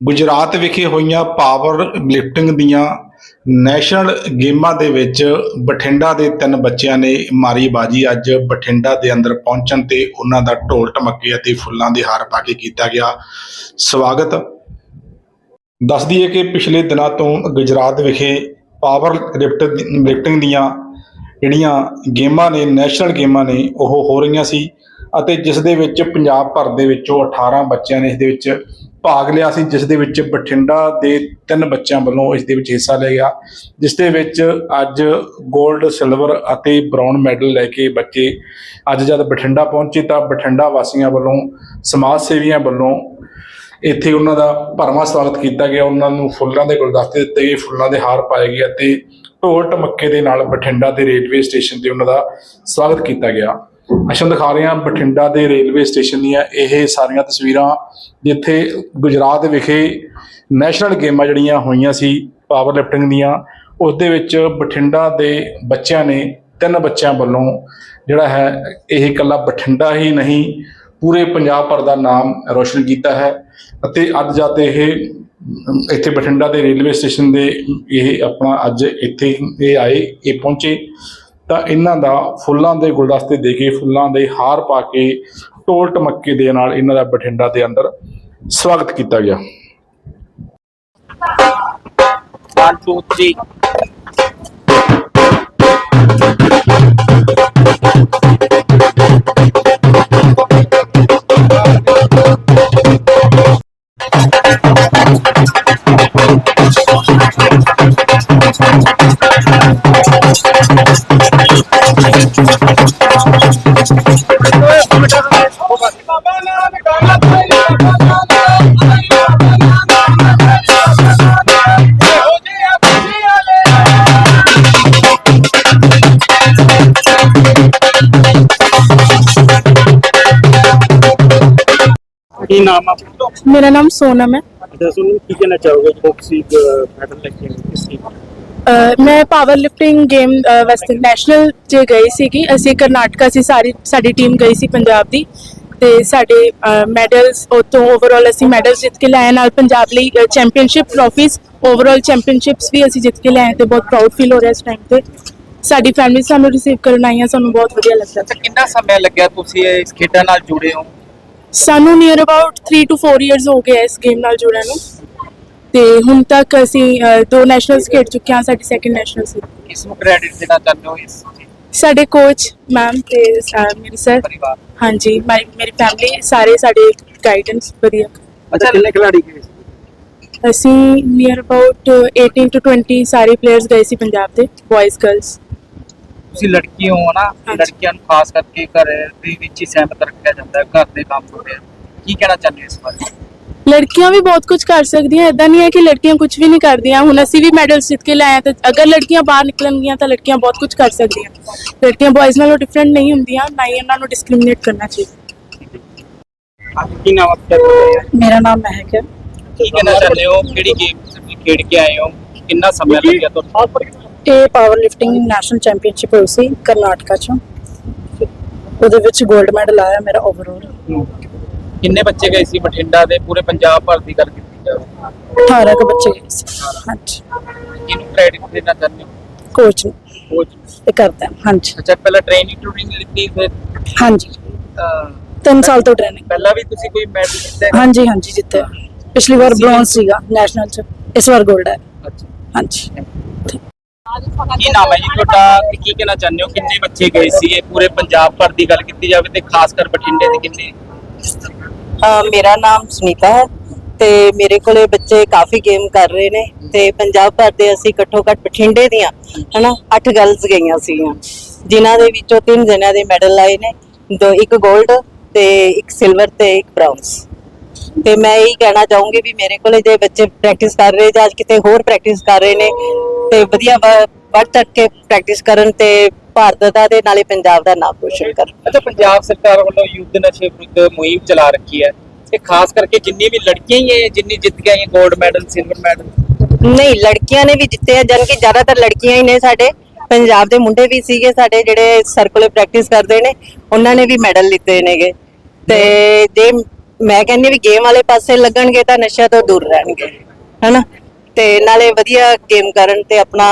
ਗੁਜਰਾਤ ਵਿਖੇ ਹੋਈਆਂ power lifting ਦੀਆਂ ਨੈਸ਼ਨਲ ਗੇਮਾਂ ਦੇ ਵਿੱਚ ਬਠਿੰਡਾ ਦੇ ਤਿੰਨ ਬੱਚਿਆਂ ਨੇ ਮਾਰੀ ਬਾਜੀ। ਅੱਜ ਬਠਿੰਡਾ ਦੇ ਅੰਦਰ ਪਹੁੰਚਣ ਤੇ ਉਹਨਾਂ ਦਾ ਢੋਲ ਢਮੱਕੇ ਅਤੇ ਫੁੱਲਾਂ ਦੇ ਹਾਰ ਪਾ ਕੇ ਕੀਤਾ ਗਿਆ ਸਵਾਗਤ। ਦੱਸ ਦਈਏ ਕਿ ਪਿਛਲੇ ਦਿਨਾਂ ਤੋਂ ਗੁਜਰਾਤ ਵਿਖੇ ਪਾਵਰ ਲਿਫਟ ਲਿਫਟਿੰਗ ਦੀਆਂ ਜਿਹੜੀਆਂ ਗੇਮਾਂ ਨੇ ਨੈਸ਼ਨਲ ਗੇਮਾਂ ਨੇ, ਉਹ ਹੋ ਰਹੀਆਂ ਸੀ ਅਤੇ ਜਿਸ ਦੇ ਵਿੱਚ ਪੰਜਾਬ ਭਰ ਦੇ ਵਿੱਚੋਂ 18 ਬੱਚਿਆਂ ਨੇ ਇਸ ਦੇ ਵਿੱਚ ਭਾਗ ਲਿਆ ਸੀ, ਜਿਸ ਦੇ ਵਿੱਚ ਬਠਿੰਡਾ ਦੇ ਤਿੰਨ ਬੱਚਿਆਂ ਵੱਲੋਂ ਇਸ ਦੇ ਵਿੱਚ ਹਿੱਸਾ ਲਿਆ ਗਿਆ, ਜਿਸ ਦੇ ਵਿੱਚ ਅੱਜ 골ਡ ਸਿਲਵਰ ਅਤੇ ਬ੍ਰਾਊਨ ਮੈਡਲ ਲੈ ਕੇ ਬੱਚੇ ਅੱਜ ਜਦ ਬਠਿੰਡਾ ਪਹੁੰਚੇ ਤਾਂ ਬਠਿੰਡਾ ਵਾਸੀਆਂ ਵੱਲੋਂ, ਸਮਾਜ ਸੇਵੀਆਂ ਵੱਲੋਂ ਇੱਥੇ ਉਹਨਾਂ ਦਾ ਭਰਵਾਂ ਸਵਾਗਤ ਕੀਤਾ ਗਿਆ। ਉਹਨਾਂ ਨੂੰ ਫੁੱਲਾਂ ਦੇ ਗੁਲਦਸਤੇ ਦਿੱਤੇ ਗਏ, ਫੁੱਲਾਂ ਦੇ ਹਾਰ ਪਾਏ ਗਏ ਅਤੇ ਢੋਲ ਟਮੱਕੇ ਦੇ ਨਾਲ ਬਠਿੰਡਾ ਦੇ ਰੇਲਵੇ ਸਟੇਸ਼ਨ ਤੇ ਉਹਨਾਂ ਦਾ ਸਵਾਗਤ ਕੀਤਾ ਗਿਆ। ਅੱਛਾ, ਦਿਖਾ ਰਹੇ ਹਾਂ ਬਠਿੰਡਾ ਦੇ ਰੇਲਵੇ ਸਟੇਸ਼ਨ ਦੀਆਂ ਇਹ ਸਾਰੀਆਂ ਤਸਵੀਰਾਂ, ਜਿੱਥੇ ਗੁਜਰਾਤ ਵਿਖੇ ਨੈਸ਼ਨਲ ਗੇਮਾਂ ਜਿਹੜੀਆਂ ਹੋਈਆਂ ਸੀ ਪਾਵਰ ਲਿਫਟਿੰਗ ਦੀਆਂ ਉਸ ਦੇ ਵਿੱਚ ਬਠਿੰਡਾ ਦੇ ਬੱਚਿਆਂ ਨੇ ਤਿੰਨ ਬੱਚਿਆਂ ਵੱਲੋਂ ਜਿਹੜਾ ਹੈ, ਇਹ ਇਕੱਲਾ ਬਠਿੰਡਾ ਹੀ ਨਹੀਂ, ਪੂਰੇ ਪੰਜਾਬ ਭਰ ਦਾ ਨਾਮ ਰੋਸ਼ਨ ਕੀਤਾ ਹੈ ਅਤੇ ਅੱਜ ਜਾ ਜਦ ਇਹ, ਇੱਥੇ ਬਠਿੰਡਾ ਦੇ ਰੇਲਵੇ ਸਟੇਸ਼ਨ ਦੇ ਇਹ ਆਪਣਾ ਅੱਜ ਇੱਥੇ ਇਹ ਆਏ, ਇਹ ਪਹੁੰਚੇ ਤਾਂ ਇਹਨਾਂ ਦਾ ਫੁੱਲਾਂ ਦੇ ਗੁਲਦਸਤੇ ਦੇ ਕੇ ਫੁੱਲਾਂ ਦੇ ਹਾਰ ਪਾ ਕੇ ਢੋਲ ਟਮੱਕੇ ਦੇ ਨਾਲ ਇਹਨਾਂ ਦਾ ਬਠਿੰਡਾ ਦੇ ਅੰਦਰ ਸਵਾਗਤ ਕੀਤਾ ਗਿਆ One, two, three. ਕੀ ਨਾਮ ਆਪਣਾ? ਮੇਰਾ ਨਾਮ ਸੋਨਮ ਹੈ। ਦੱਸੋ ਕੀ ਕਹਿਣਾ ਚਾਹੋਗੇ ਬਾਕਸਿੰਗ ਮੈਡਲ ਲੈ ਕੇ ਕਿਸ ਅਹ ਮੈਂ ਪਾਵਰ ਲਿਫਟਿੰਗ ਗੇਮ ਵਾਸਤੇ ਨੈਸ਼ਨਲ 'ਚ ਗਈ ਸੀਗੀ। ਅਸੀਂ ਕਰਨਾਟਕਾ ਸੀ ਸਾਰੀ ਸਾਡੀ ਟੀਮ ਗਈ ਸੀ ਪੰਜਾਬ ਦੀ। ਤੇ ਸਾਡੇ ਮੈਡਲਸ ਉਤੋਂ ਓਵਰਆਲ ਅਸੀਂ ਮੈਡਲਸ ਜਿੱਤ ਕੇ ਲਾਏ ਨਾਲ ਪੰਜਾਬ ਲਈ ਚੈਂਪੀਅਨਸ਼ਿਪ ਟਰੋਫੀਜ਼ ਓਵਰਆਲ ਚੈਂਪੀਅਨਸ਼ਿਪਸ ਵੀ ਅਸੀਂ ਜਿੱਤ ਕੇ ਲਾਏ ਤੇ ਬਹੁਤ ਪ੍ਰਾਊਡ ਫੀਲ ਹੋ ਰਿਹਾ ਇਸ ਟਾਈਮ ਤੇ। ਸਾਡੀ ਫੈਮਿਲੀ ਸਾਨੂੰ ਰਿਸੀਵ ਕਰਨ ਆਈਆਂ ਸਾਨੂੰ ਬਹੁਤ ਵਧੀਆ ਲੱਗਦਾ। ਕਿੰਨਾ ਸਮਾਂ ਲੱਗਿਆ ਤੁਸੀਂ ਇਸ ਖੇਡਾਂ ਨਾਲ ਜੁੜੇ ਹੋ? ਸਾਨੂੰ ਨੀਅਰ ਅਬਾਊਟ 3 ਟੂ 4 ਇਅਰਸ ਹੋ ਗਏ ਇਸ ਗੇਮ ਨਾਲ ਜੁੜਨ ਨੂੰ। ਤੇ ਹੁਣ ਤੱਕ ਅਸੀਂ ਅਹ, ਦੋ ਨੈਸ਼ਨਲਸ ਖੇਡ ਚੁੱਕੇ ਹਾਂ ਸਾਡੀ ਸੈਕੰਡ ਨੈਸ਼ਨਲ ਸੀ। ਕਿਸ ਨੂੰ ਕ੍ਰੈਡਿਟ ਦੇਣਾ ਚਾਹੁੰਦੇ ਹੋ ਇਸ ਸਾਡੇ ਕੋਚ ਮੈਮ ਤੇ ਅਹ, ਮੇਰੇ ਸਰ ਪਰਿਵਾਰ। ਹਾਂਜੀ ਮੇਰੀ ਮੇਰੀ ਫੈਮਿਲੀ ਸਾਰੇ ਸਾਡੇ ਗਾਈਡੈਂਸ ਵਧੀਆ। ਅੱਛਾ ਕਿੰਨੇ ਖਿਡਾਰੀ ਗਏ ਅਸੀਂ ਨੀਅਰ ਅਬਾਊਟ 18 ਟੂ 20 ਸਾਰੇ ਪਲੇਅਰਸ ਗਏ ਸੀ ਪੰਜਾਬ ਦੇ ਬॉयਜ਼ ਗਰਲਸ ਤੁਸੀਂ ਲੜਕੀ ਹੋ ਨਾ। ਲੜਕੀਆਂ ਨੂੰ ਖਾਸ ਕਰਕੇ ਘਰ ਦੇ ਵਿੱਚ ਹੀ ਸਹਿਮਤ ਰੱਖਿਆ ਜਾਂਦਾ ਹੈ ਘਰ ਦੇ ਕੰਮ ਹੁੰਦੇ ਆ। ਕੀ ਕਹਿਣਾ ਚਾਹੁੰਦੇ ਹੋ ਇਸ ਬਾਰੇ? ਲੜਕੀਆਂ ਵੀ ਬਹੁਤ ਕੁਝ ਕਰ ਸਕਦੀਆਂ ਇਦਾਂ ਨਹੀਂ ਹੈ ਕਿ ਲੜਕੀਆਂ ਕੁਝ ਵੀ ਨਹੀਂ ਕਰਦੀਆਂ। ਹੁਣ ਅਸੀਂ ਵੀ ਮੈਡਲਸ ਜਿੱਤ ਕੇ ਹਾਂ ਤੇ ਅਗਰ ਲੜਕੀਆਂ ਬਾਹਰ ਨਿਕਲਣਗੀਆਂ ਤਾਂ ਲੜਕੀਆਂ ਬਹੁਤ ਕੁਝ ਕਰ ਸਕਦੀਆਂ। ਲੜਕੀਆਂ ਬॉयਜ਼ ਨਾਲੋਂ ਡਿਫਰੈਂਟ ਨਹੀਂ ਹੁੰਦੀਆਂ ਨਾ ਹੀ ਉਹਨਾਂ ਨੂੰ ਡਿਸਕ੍ਰਿਮੀਨੇਟ ਕਰਨਾ ਚਾਹੀਦਾ। ਕੀ ਨਾਮ ਆਪਣਾ ਮੇਰਾ ਨਾਮ ਮਹਿਕ ਹੈ। ਕੀ ਕਹਿਣਾ ਚਾਹੁੰਦੇ ਹੋ? ਕਿਹੜੀ ਗੇਮ ਖੇਡ ਕੇ ਆਏ ਹੋ? ਕਿੰਨਾ ਸਮਾਂ ਲੱਗਿਆ ਤੁਹਾਨੂੰ? ਇਹ ਪਾਵਰ ਲਿਫਟਿੰਗ ਨੈਸ਼ਨਲ ਚੈਂਪੀਅਨਸ਼ਿਪ ਹੋਈ ਸੀ ਕਰਨਾਟਕਾ ਚੋਂ। ਉਹਦੇ ਵਿੱਚ 골ਡ ਮੈਡਲ ਆਇਆ ਮੇਰਾ ਓਵਰਆਲ ਕਿੰਨੇ ਬੱਚੇ ਗਏ ਸੀ ਬਠਿੰਡਾ ਦੇ? ਪੂਰੇ ਪੰਜਾਬ ਭਰ ਦੀ ਗੱਲ ਕੀਤੀ ਜਾਵੇ 18 ਕੁ ਬੱਚੇ ਗਏ ਸੀ। ਹਾਂਜੀ। ਕਿਹਨੂੰ ਕ੍ਰੈਡਿਟ ਦੇਣਾ ਚਾਹੁੰਦੇ ਹੋ? ਕੋਚ ਨੂੰ। ਕੋਚ ਇਹ ਕਰਦਾ। ਹਾਂਜੀ। ਅੱਛਾ ਪਹਿਲਾਂ ਟ੍ਰੇਨਿੰਗ ਟ੍ਰੇਨਿੰਗ ਲਿੱਤੀ ਫਿਰ ਹਾਂਜੀ। ਅਹ, 3 ਸਾਲ ਤੋਂ ਟ੍ਰੇਨਿੰਗ ਪਹਿਲਾਂ ਵੀ ਤੁਸੀਂ ਕੋਈ ਮੈਡਲ ਜਿੱਤਿਆ ਹਾਂਜੀ ਹਾਂਜੀ ਜਿੱਤੇ ਪਿਛਲੀ ਵਾਰ ਬ੍ਰੌਂਜ਼ ਸੀਗਾ ਨੈਸ਼ਨਲ ਚ। ਇਸ ਵਾਰ 골ਡ ਹੈ। ਅੱਛਾ। ਹਾਂਜੀ। ਕੀ ਨਾਮ ਹੈ ਜੀ ਤੁਹਾਡਾ ਤੇ ਕੀ ਕਹਿਣਾ ਚਾਹੁੰਦੇ ਹੋ? ਕਿੰਨੇ ਬੱਚੇ ਗਏ ਸੀ? ਇਹ ਪੂਰੇ ਪੰਜਾਬ ਭਰ ਦੀ ਗੱਲ ਕੀਤੀ ਜਾਵੇ ਤੇ ਖਾਸ ਕਰ ਬਠਿੰਡੇ ਦੇ ਕਿੰਨੇ? ਅ, ਮੇਰਾ ਨਾਮ ਸੁਨੀਤਾ ਹੈ ਤੇ ਮੇਰੇ ਕੋਲੇ ਬੱਚੇ ਕਾਫੀ ਗੇਮ ਕਰ ਰਹੇ ਨੇ ਤੇ ਪੰਜਾਬ ਭਰ ਦੇ ਅਸੀਂ ਘੱਟੋ ਘੱਟ ਬਠਿੰਡੇ ਦੀਆਂ ਹਨਾ 8 ਗਰਲਸ ਗਈਆਂ ਸੀਗੀਆਂ। ਜਿਨ੍ਹਾਂ ਦੇ ਵਿੱਚੋਂ ਤਿੰਨ ਜਣਿਆਂ ਦੇ ਮੈਡਲ ਆਏ ਨੇ ਦੋ ਇੱਕ 골ਡ ਤੇ ਇੱਕ ਸਿਲਵਰ ਤੇ ਇੱਕ ਬ੍ਰਾਊਨਸ ਤੇ ਮੈਂ ਇਹੀ ਕਹਿਣਾ ਚਾਹੂੰਗੀ ਵੀ ਮੇਰੇ ਕੋਲੇ ਜੇ ਬੱਚੇ ਪ੍ਰੈਕਟਿਸ ਕਰ ਰਹੇ ਜਾਂ ਕਿਤੇ ਹੋਰ ਪ੍ਰੈਕਟਿਸ ਕਰ ਰਹੇ ਨੇ ਤੇ ਵਧੀਆ ਵੱਧ ਚੜ੍ਹ ਕੇ ਪ੍ਰੈਕਟਿਸ ਕਰਨ ਤੇ ਭਾਰਤ ਦਾ ਤੇ ਨਾਲੇ ਪੰਜਾਬ ਦਾ ਨਾਮ ਰੋਸ਼ਨ ਕਰਨ। ਅੱਛਾ ਪੰਜਾਬ ਸਰਕਾਰ ਵੱਲੋਂ ਯੁੱਧ ਨਸ਼ੇ ਵਿਰੁੱਧ ਮੁਹਿੰਮ ਚਲਾ ਰੱਖੀ ਹੈ। ਤੇ ਖਾਸ ਕਰਕੇ ਜਿੰਨੀ ਵੀ ਲੜਕੀਆਂ ਹੀ ਹੈ ਜਿੰਨੀ ਜਿੱਤ ਕੇ ਆਈਆਂ 골ਡ ਮੈਡਲ ਸਿਲਵਰ ਮੈਡਲ ਨਹੀਂ ਲੜਕੀਆਂ ਨੇ ਵੀ ਜਿੱਤੇ ਆ ਜਨ ਕਿ ਜ਼ਿਆਦਾਤਰ ਲੜਕੀਆਂ ਹੀ ਨੇ ਸਾਡੇ। ਪੰਜਾਬ ਦੇ ਮੁੰਡੇ ਵੀ ਸੀਗੇ ਸਾਡੇ ਜਿਹੜੇ ਸਰਕੂਲਰ ਪ੍ਰੈਕਟਿਸ ਕਰਦੇ ਨੇ ਉਹਨਾਂ ਨੇ ਵੀ ਮੈਡਲ ਲਿੱਤੇ ਨੇਗੇ। ਤੇ ਜੇ ਮੈਂ ਕਹਿੰਦੀ ਵੀ ਗੇਮ ਵਾਲੇ ਪਾਸੇ ਲੱਗਣਗੇ ਤਾਂ ਨਸ਼ਿਆਂ ਤੋਂ ਦੂਰ ਰਹਿਣਗੇ ਹੈਨਾ? ਤੇ ਨਾਲੇ ਵਧੀਆ ਗੇਮ ਕਰਨ ਤੇ ਆਪਣਾ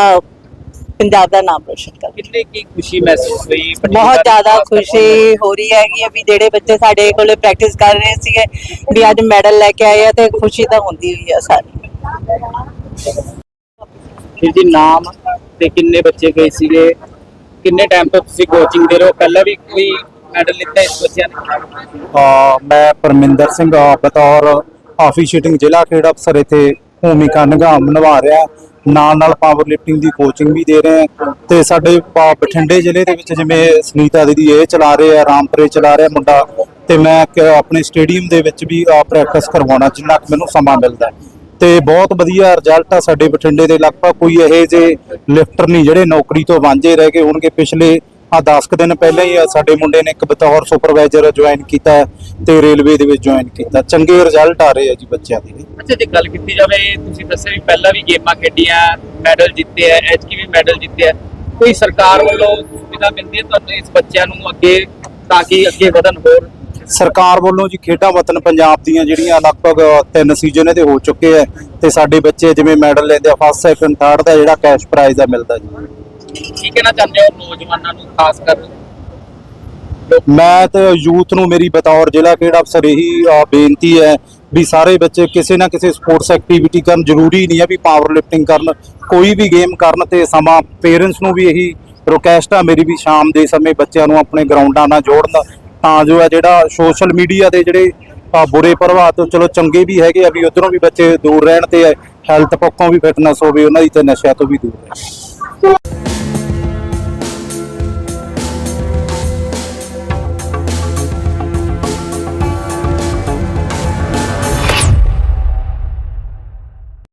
ਪੰਜਾਬ ਦਾ ਨਾਮ ਰੋਸ਼ਨ ਕਰਨ। ਕਿੰਨੇ ਕੀ ਖੁਸ਼ੀ ਮਹਿਸੂਸ ਹੋਈ? ਬਹੁਤ ਜ਼ਿਆਦਾ ਖੁਸ਼ੀ ਹੋ ਰਹੀ ਹੈਗੀ ਹੈ ਵੀ ਜਿਹੜੇ ਬੱਚੇ ਸਾਡੇ ਕੋਲੇ ਪ੍ਰੈਕਟਿਸ ਕਰ ਰਹੇ ਸੀਗੇ ਵੀ ਅੱਜ ਮੈਡਲ ਲੈ ਕੇ ਆਏ ਆ ਤੇ ਖੁਸ਼ੀ ਤਾਂ ਹੁੰਦੀ ਹੋਈ ਆ ਸਾਰੀ। ਫਿਰ ਜੀ ਨਾਮ ਤੇ ਕਿੰਨੇ ਬੱਚੇ ਗਏ ਸੀਗੇ? ਕਿੰਨੇ ਟਾਈਮ ਤੋਂ ਤੁਸੀਂ ਕੋਚਿੰਗ ਦੇ ਰਹੇ ਹੋ? ਪਹਿਲਾਂ ਵੀ ਕੋਈ ਮੈਡਲ ਲਿੱਤਾ ਇਸ ਬੱਚਿਆਂ ਨੇ? ਅ, ਮੈਂ ਪਰਮਿੰਦਰ ਸਿੰਘ ਬਤੌਰ ਆਫੀਸ਼ੀਏਟਿੰਗ ਜ਼ਿਲ੍ਹਾ ਖੇਡ ਅਫਸਰ ਇੱਥੇ ਭੂਮਿਕਾ ਨਿਗਾਮ ਨਿਭਾ ਰਿਹਾ। ਨਾਲ ਨਾਲ ਪਾਵਰ ਲਿਫਟਿੰਗ ਦੀ ਕੋਚਿੰਗ ਵੀ ਦੇ ਰਹੇ ਹਾਂ ਤੇ ਸਾਡੇ ਬਠਿੰਡੇ ਜ਼ਿਲ੍ਹੇ ਦੇ ਵਿੱਚ ਜਿਵੇਂ ਸੁਨੀਤਾ ਦੀਦੀ ਇਹ ਚਲਾ ਰਹੇ ਆ ਰਾਮਪੁਰੇ ਚਲਾ ਰਿਹਾ ਮੁੰਡਾ ਤੇ ਮੈਂ ਆਪਣੇ ਸਟੇਡੀਅਮ ਦੇ ਵਿੱਚ ਵੀ ਪ੍ਰੈਕਟਿਸ ਕਰਵਾਉਣਾ ਜਿੰਨਾ ਕੁ ਮੈਨੂੰ ਸਮਾਂ ਮਿਲਦਾ। ਹੈ। ਤੇ ਬਹੁਤ ਵਧੀਆ ਰਿਜ਼ਲਟ ਆ ਸਾਡੇ ਬਠਿੰਡੇ ਦੇ। ਲਗਭਗ ਕੋਈ ਇਹ ਜੇ ਲਿਫਟਰ ਨਹੀਂ ਜਿਹੜੇ ਨੌਕਰੀ ਤੋਂ ਵਾਂਝੇ ਰਹਿ ਗਏ ਹੋਣਗੇ। ਪਿਛਲੇ ਆ 10 ਕੁ ਦਿਨ ਪਹਿਲਾਂ ਹੀ ਆ ਸਾਡੇ ਮੁੰਡੇ ਨੇ ਇੱਕ ਬਤੌਰ ਸੁਪਰਵਾਈਜ਼ਰ ਜੁਆਇਨ ਕੀਤਾ ਤੇ ਰੇਲਵੇ ਦੇ ਵਿੱਚ ਜੁਆਇਨ ਕੀਤਾ। ਚੰਗੇ ਰਿਜ਼ਲਟ ਆ ਰਹੇ ਆ ਜੀ ਬੱਚਿਆਂ ਦੇ ਅੱਛਾ ਜੇ ਗੱਲ ਕੀਤੀ ਜਾਵੇ ਤੁਸੀਂ ਦੱਸਿਆ ਵੀ ਪਹਿਲਾਂ ਵੀ ਗੇਮਾਂ ਖੇਡੀਆਂ ਮੈਡਲ ਜਿੱਤੇ ਐ ਐਚਕੀ ਵੀ ਮੈਡਲ ਜਿੱਤੇ ਐ ਕੋਈ ਸਰਕਾਰ ਵੱਲੋਂ ਸੁਵਿਧਾ ਮਿਲਦੀ ਹੈ ਤੁਹਾਨੂੰ ਇਸ ਬੱਚਿਆਂ ਨੂੰ ਅੱਗੇ ਤਾਂ ਕਿ ਅੱਗੇ ਵਧਣ ਹੋਰ? ਸਰਕਾਰ ਵੱਲੋਂ ਜੀ ਖੇਡਾਂ ਵਤਨ ਪੰਜਾਬ ਦੀਆਂ ਜਿਹੜੀਆਂ ਲਗਭਗ ਤਿੰਨ ਸੀਜ਼ਨ ਇਹਦੇ ਹੋ ਚੁੱਕੇ ਆ ਤੇ ਸਾਡੇ ਬੱਚੇ ਜਿਵੇਂ ਮੈਡਲ ਲੈਂਦੇ ਆ ਫਸਟ ਸੈਕੰਡ ਥਰਡ ਦਾ ਜਿਹੜਾ ਕੈਸ਼ ਪ੍ਰਾਈਜ਼ ਆ ਮਿਲਦਾ ਜੀ। ਕੀ ਕਹਿਣਾ ਚਾਹੁੰਦੇ ਹੋ ਨੌਜਵਾਨਾਂ ਨੂੰ, ਖਾਸ ਕਰ? ਮੈਂ ਤੇ ਯੂਥ ਨੂੰ ਮੇਰੀ ਬਤੌਰ ਜ਼ਿਲ੍ਹਾ ਖੇਡ ਅਫਸਰ ਇਹੀ ਬੇਨਤੀ ਹੈ ਵੀ ਸਾਰੇ ਬੱਚੇ ਕਿਸੇ ਨਾ ਕਿਸੇ ਸਪੋਰਟਸ ਐਕਟੀਵਿਟੀ ਕਰਨ ਜ਼ਰੂਰੀ ਨਹੀਂ ਹੈ ਵੀ ਪਾਵਰ ਲਿਫਟਿੰਗ ਕਰਨ, ਕੋਈ ਵੀ ਗੇਮ ਕਰਨ ਤੇ ਸਮਾਂ ਪੇਰੈਂਟਸ ਨੂੰ ਵੀ ਇਹੀ ਰਿਕੁਐਸਟ ਆ ਮੇਰੀ ਵੀ ਸ਼ਾਮ ਦੇ ਸਮੇਂ ਬੱਚਿਆਂ ਨੂੰ ਆਪਣੇ ਗਰਾਊਂਡਾਂ ਨਾਲ ਜੋੜਨ, ਤਾਂ ਜੋ ਹੈ ਜਿਹੜਾ ਸੋਸ਼ਲ ਮੀਡੀਆ ਦੇ ਜਿਹੜੇ ਬੁਰੇ ਪ੍ਰਭਾਵ ਤੋਂ ਚਲੋ ਚੰਗੇ ਵੀ ਹੈਗੇ ਆ ਵੀ ਉਧਰੋਂ ਵੀ ਬੱਚੇ ਦੂਰ ਰਹਿਣ ਤੇ ਹੈਲਥ ਪੱਖੋਂ ਵੀ ਫਿਟਨੈਸ ਹੋਵੇ, ਉਹਨਾਂ ਦੀ ਤੇ ਨਸ਼ਿਆਂ ਤੋਂ ਵੀ ਦੂਰ ਰਹਿਣ।